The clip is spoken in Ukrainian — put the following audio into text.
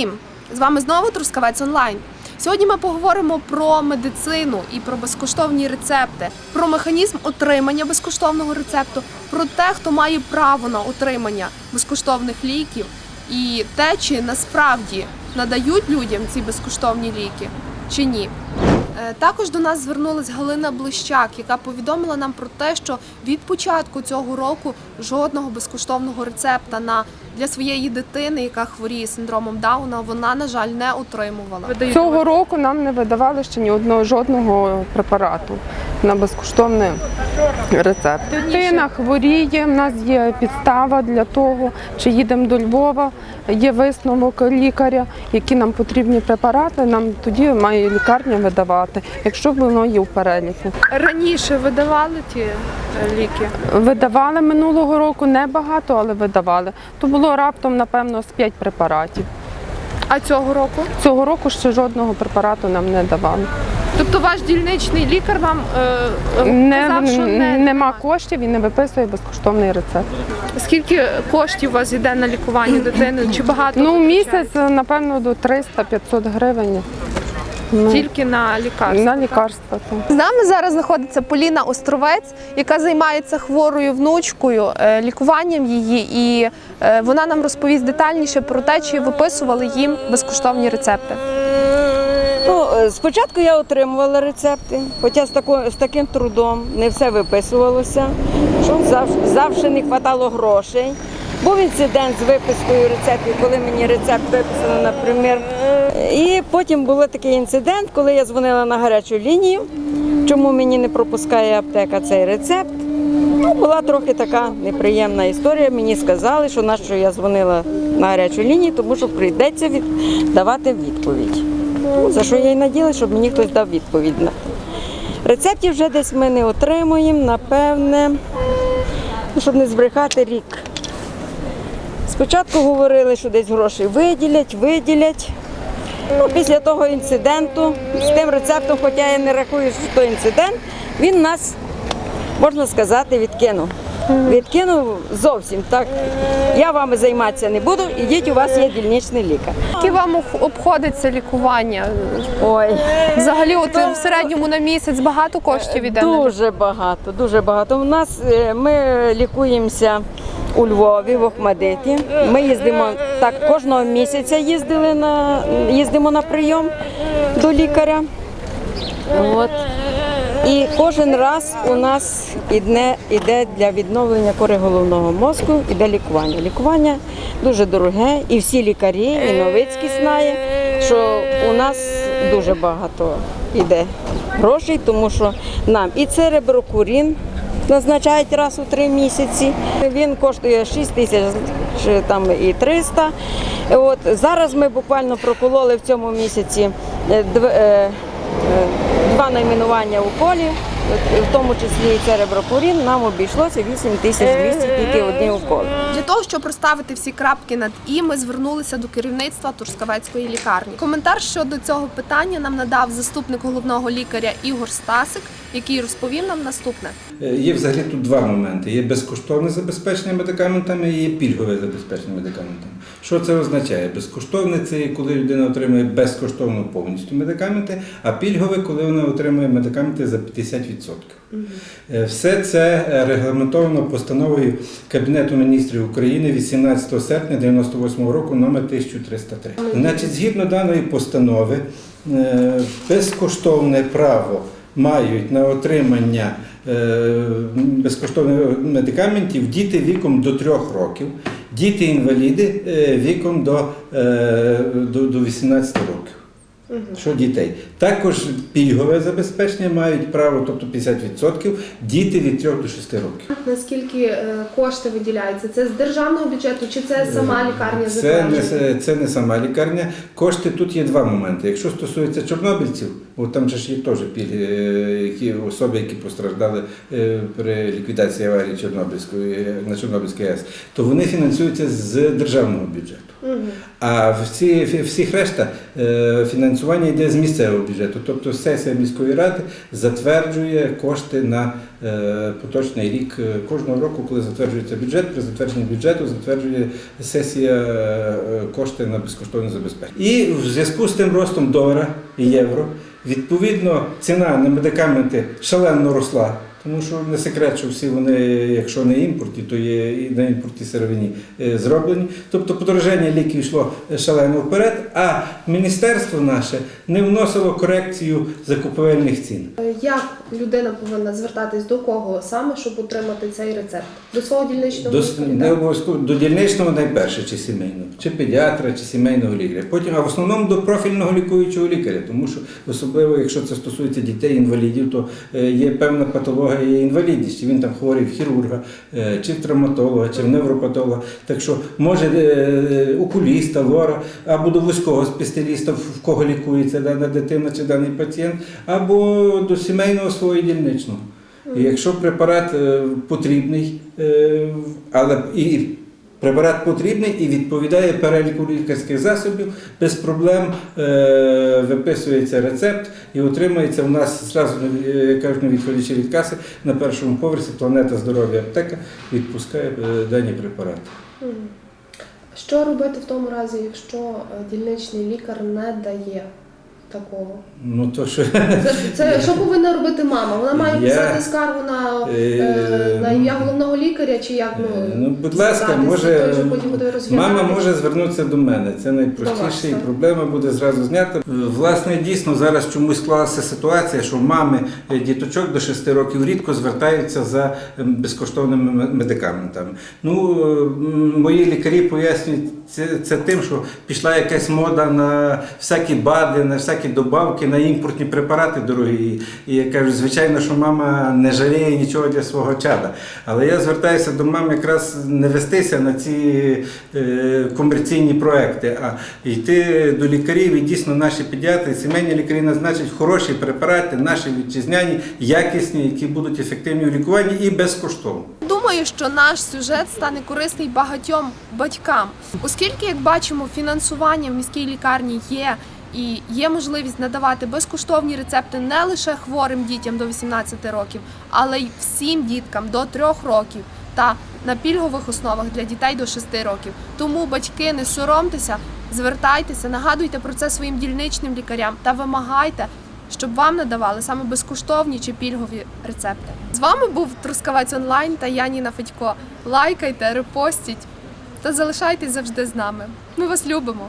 Усім! З вами знову Трускавець Онлайн. Сьогодні ми поговоримо про медицину і про безкоштовні рецепти, про механізм отримання безкоштовного рецепту, про те, хто має право на отримання безкоштовних ліків, і те, чи насправді надають людям ці безкоштовні ліки, чи ні. Е, Також до нас звернулась Галина Блищак, яка повідомила нам про те, що від початку цього року жодного безкоштовного рецепта на для своєї дитини, яка хворіє синдромом Дауна, вона на жаль не отримувала. Цього року нам не видавали ще ні одного жодного препарату на безкоштовний рецепт. Дитина хворіє, в нас є підстава для того, чи їдемо до Львова, є висновок лікаря, які нам потрібні препарати, нам тоді має лікарня видавати, якщо воно є в переліку. раніше видавали ті е, ліки. Видавали минулого року небагато, але видавали. То було раптом, напевно, з 5 препаратів. А цього року? Цього року ще жодного препарату нам не давали. Тобто ваш дільничний лікар вам е, Не, казав, що не нема коштів і не виписує безкоштовний рецепт. скільки коштів у вас йде на лікування дитини? Чи багато Ну, місяць, напевно, до 300-500 гривень. Ну, тільки на лікарство? на лікарства. так. З нами зараз знаходиться Поліна Островець, яка займається хворою внучкою, е, лікуванням її, і е, вона нам розповість детальніше про те, чи виписували їм безкоштовні рецепти. Ну, е, спочатку я отримувала рецепти, хоча з, тако, з таким трудом не все виписувалося, що завжди, завжди не вистачало грошей. Був інцидент з випискою рецептів, коли мені рецепт виписали, наприклад. І потім був такий інцидент, коли я дзвонила на гарячу лінію, чому мені не пропускає аптека цей рецепт. Ну, була трохи така неприємна історія. Мені сказали, що на що я дзвонила на гарячу лінію, тому що прийдеться від... давати відповідь. За що я й наділа, щоб мені хтось дав відповідь. Рецептів вже десь ми не отримуємо, напевне, ну, щоб не збрехати рік. Спочатку говорили, що десь гроші виділять, виділять. Ну, після того інциденту з тим рецептом, хоча я не рахую, що той інцидент, він нас, можна сказати, відкинув. Відкинув зовсім так. Я вами займатися не буду, ідіть, у вас є дільничний лікар. Які вам обходиться лікування? Ой. Взагалі, от в середньому на місяць багато коштів іде Дуже багато, дуже багато. У нас е, ми лікуємося у Львові, в Охмадиті. Ми їздимо так кожного місяця їздили на їздимо на прийом до лікаря. От. І кожен раз у нас іде, іде для відновлення кори головного мозку, іде лікування. Лікування дуже дороге, і всі лікарі, і Новицький знає, що у нас дуже багато іде грошей, тому що нам і цереброкурін назначають раз у три місяці. Він коштує 6 тисяч чи там і 300. От зараз ми буквально прокололи в цьому місяці е, е, два найменування уколів, в тому числі і цереброкурін, нам обійшлося 8 тисяч 200 тільки одні уколи. Для того, щоб розставити всі крапки над і, ми звернулися до керівництва Турскавецької лікарні. Коментар щодо цього питання нам надав заступник головного лікаря Ігор Стасик, який розповів нам наступне. Е, Є взагалі тут два моменти: є безкоштовне забезпечення медикаментами і є пільгове забезпечення медикаментами. Що це означає? Безкоштовне це коли людина отримує безкоштовно повністю медикаменти, а пільгове, коли вона отримує медикаменти за 50%. Все це е, регламентовано постановою Кабінету міністрів України 18 серпня 98 року номер 1303. Значить, згідно даної постанови, е, безкоштовне право мають на отримання е, безкоштовних медикаментів діти віком до 3 років, діти-інваліди віком до 18 років. Що дітей? Також пільгове забезпечення мають право, тобто 50%, діти від 3 до 6 років. Наскільки е, кошти виділяються? Це з державного бюджету чи це сама лікарня Це не, це не сама лікарня. Кошти тут є два моменти. Якщо стосується чорнобильців, от там же ж є теж пільги, е, які особи, які постраждали е, при ліквідації аварії Чорнобильської е, на Чорнобильській АЕС, то вони фінансуються з державного бюджету. А всі, всіх решта е, фінансуються фінансування йде з місцевого бюджету. Тобто сесія міської ради затверджує кошти на е, поточний рік. Е, Кожного року, коли затверджується бюджет, при затвердженні бюджету затверджує сесія е, кошти на безкоштовне забезпечення. І в зв'язку з тим ростом долара і євро, відповідно, ціна на медикаменти шалено росла. Тому що не секрет, що всі вони, якщо не імпорті, то є і на імпорті сировині е, зроблені. Тобто подорожання ліків йшло шалено вперед, а міністерство наше не вносило корекцію закупівельних цін. Е, Як людина повинна звертатись до кого саме, щоб отримати цей рецепт? До свого дільничного До, не обов'язково до дільничного найперше, чи сімейного, чи педіатра, чи сімейного лікаря. Потім, а в основному до профільного лікуючого лікаря, тому що особливо, якщо це стосується дітей інвалідів, то е, є певна патологія є інвалідність. Він там хворий в хірурга, е, чи в травматолога, чи в невропатолога. Так що може е, окуліста, лора, або до вузького спеціаліста, в кого лікується дана дитина чи даний пацієнт, або до сімейного свого і дільничного. Якщо препарат е, потрібний, е, але і препарат потрібний і відповідає переліку лікарських засобів, без проблем е, виписується рецепт і отримується у нас зразу, е, кажуть, відходячи від каси, на першому поверсі планета здоров'я аптека відпускає е, дані препарати. Що робити в тому разі, якщо дільничний лікар не дає такого? Ну то що Це, це що повинна робити мама? Вона має Я- писати скаргу на, е, на ім'я головного лікаря чи як? Ну, Ну, будь ласка, може, мама може звернутися до мене. Це найпростіше, і проблема буде зразу знята. Е, Власне, дійсно, зараз чомусь склалася ситуація, що мами е, діточок до 6 років рідко звертаються за ем, безкоштовними медикаментами. Ну, е, мої лікарі пояснюють це, це тим, що пішла якась мода на всякі БАДи, на всякі добавки, на імпортні препарати дорогі. І я кажу, звичайно, що мама не жаліє нічого для свого чада. Але я звертаюся до мам якраз не вестися на ці е, комерційні проекти, а йти до лікарів. І дійсно наші педіатри, сімейні лікарі назначать хороші препарати, наші вітчизняні, якісні, які будуть ефективні у лікуванні і безкоштовно. Думаю, що наш сюжет стане корисний багатьом батькам, оскільки, як бачимо, фінансування в міській лікарні є. І є можливість надавати безкоштовні рецепти не лише хворим дітям до 18 років, але й всім діткам до 3 років та на пільгових основах для дітей до 6 років. Тому батьки не соромтеся, звертайтеся, нагадуйте про це своїм дільничним лікарям та вимагайте, щоб вам надавали саме безкоштовні чи пільгові рецепти. З вами був Трускавець онлайн та я Ніна Федько. Лайкайте, репостіть та залишайтесь завжди з нами. Ми вас любимо.